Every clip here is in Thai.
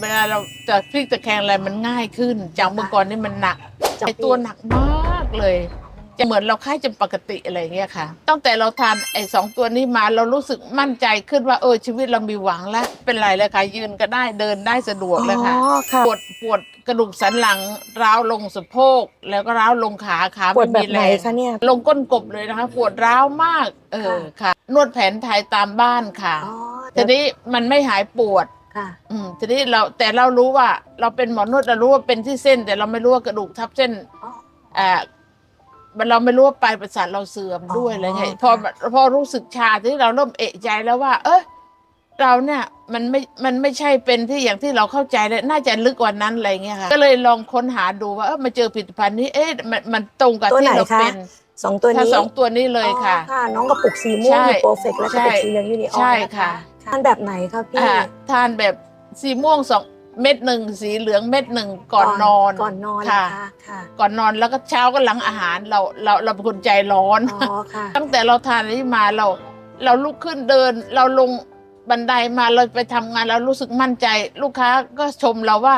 เวลาเราจะพลิกตะแคงอะไรมันง่ายขึ้น จากเมื่อก่อนนี่มันหนักจากไอตัวหนักมากเลย จะเหมือนเราไข้จนปกติอะไรอย่างเงี้ยค่ะ ตั้งแต่เราทานไอ้สองตัวนี้มาเรารู้สึกมั่นใจขึ้นว่าเออชีวิตเรามีหวังแล้ว เป็นไรเลยค่ะยืนก็ได้เดินได้สะดวกเลยค่ะอ๋อค่ะปวดปวดกระดูกสันหลังร้าวลงสะโพก แล้วก็ร้าวลงขาขาปวดไม่แบมีบแรไหนงคะเนี่ยลงก้นกบเลยนะคะ ปวดร้าวมาก เออค่ะ นวดแผนไทยตามบ้านค่ะอ๋อทีนี้มันไม่หายปวด ค่ะ อืมทีนี้เราแต่เรารู้ว่า เราเป็นหมอนวดเรารู้ว่าเป็นที่เส้น แต่เราไม่รู้ว่ากระดูกทับเส้นอ๋ออ่ามันเราไม่รู้ว่าปลายประสาทเราเสื่อมด้วยอ๋ออะไรเงี้ยค่ะพอพอรู้สึกชาที่เราเริ่มเอะใจแล้วว่า เออเราเนี่ยมันไม่มันไม่ใช่เป็นที่อย่างที่เราเข้าใจเลยน่าจะลึกกว่านั้นอะไรเงี้ยค่ะก็เลยลองค้นหาดูว่าเออมาเจอผลิตภัณฑ์นี้เอ๊ะมันมันตรงกับตัวที่ไหนเราคะเป็นสองตัวถ้านี้สองตัวนี้เลยค่ะอ๋อค่ะ น้องกระปุกสีม่วงใช่อยู่โปรเฟกและกระปุกใช่สีเหลืองอยู่ในออใช่นค่ะ ทานแบบไหนคะพี่อ่าทานแบบสีม่วงสองเม็ดหนึ่งสีเหลืองเม็ดหนึ่งก่อนนอนก่อนนอนค่ะค่ะ ค่ะ ก่อนนอนแล้วก็เช้าก็หลังอาหารเราเราเราเป็นคนใจร้อน อ๋อค่ะ ตั้งแต่เราทานอันนี้มาเรา เราลุกขึ้นเดิน เราลงบันไดมาเราไปทำงานเรารู้สึกมั่นใจ ลูกค้าก็ชมเราว่า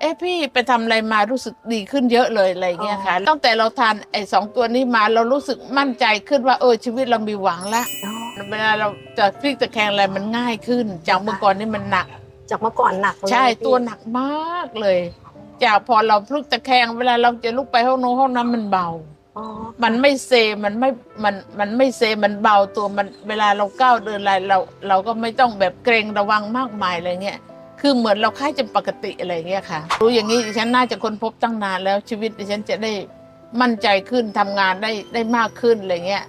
เอ๊ะพี่ไปทำอะไรมารู้สึกดีขึ้นเยอะเลยอะไรอย่างเงี้ยค่ะตั้งแต่เราทานไอ้สองตัวนี้มาเรารู้สึกมั่นใจขึ้นว่าเออชีวิตเรามีหวังแล้วอ๋อ เวลาเราจะพลิกตะแคงอะไรมันง่ายขึ้น จากเมื่อก่อนนี่มันหนัก จากเมื่อก่อนหนักเลยใช่พี่ตัวหนักมากเลย จากพอเราพลิกตะแคง เวลาเราจะลุกไปห้องโน้นห้องน้ำมันเบา อ๋อมันไม่เซมันไม่มันมันไม่เซมันเบาตัวมันเวลาเราก้าวเดินอะไรเรา เราก็ไม่ต้องแบบเกรงระวังมากมายอะไรเงี้ยคือเหมือนเราค่ายจนปกติอะไรเงี้ยค่ะ รู้อย่างนี้ดิฉันน่าจะค้นพบตั้งนานแล้วชีวิตดิฉันจะได้มั่นใจขึ้นทำงานได้ได้มากขึ้นอะไรเงี้ย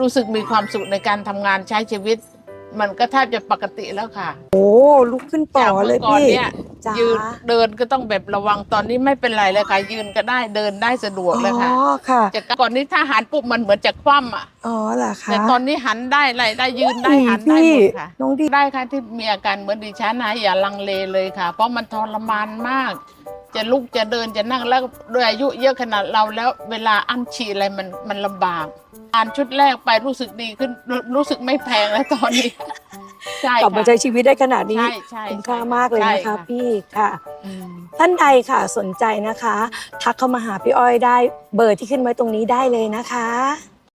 รู้สึกมีความสุขในการทำงานใช้ชีวิต มันก็แทบจะปกติแล้วค่ะโอ้ลุกขึ้นป่อจากเลเมื่ยอก่อนพี่เนี่ยจ้ายืนเดินก็ต้องแบบระวังตอนนี้ไม่เป็นไรเลยค่ะ ยืนก็ได้เดินได้สะดวกเลยค่ะอ๋อค่ะจากก่อนนี้ถ้าหันปุ๊บมันเหมือนจะคว่ำอะ อ๋อเหรอคะแต่ตอนนี้หันได้อะไรได้ยืนได้อุ้ยหันได้หมดพี่ค่ะ น้องดีได้ค่ะที่มีอาการเหมือนดิฉันนะอย่าลังเลเลยค่ะ เพราะมันทรมานมาก จะลุกจะเดินจะนั่งแล้วด้วยอายุเยอะขนาดเราแล้วเวลาอั้นฉี่อะไรมันมันลำบากอ่านชุดแรกไปรู้สึกดีขึ้นรู้รู้สึกไม่แพงแล้วตอนนี้ ใช่กลับมาค่ะ ใช้ชีวิตได้ขนาดนี้ใช่ใช่คุ้มค่ามากเลยใช่นะคะพี่ค่ะ อืมท่านใดค่ะสนใจนะคะ ทักเข้ามาหาพี่อ้อยได้เบอร์ที่ขึ้นไว้ตรงนี้ได้เลยนะคะ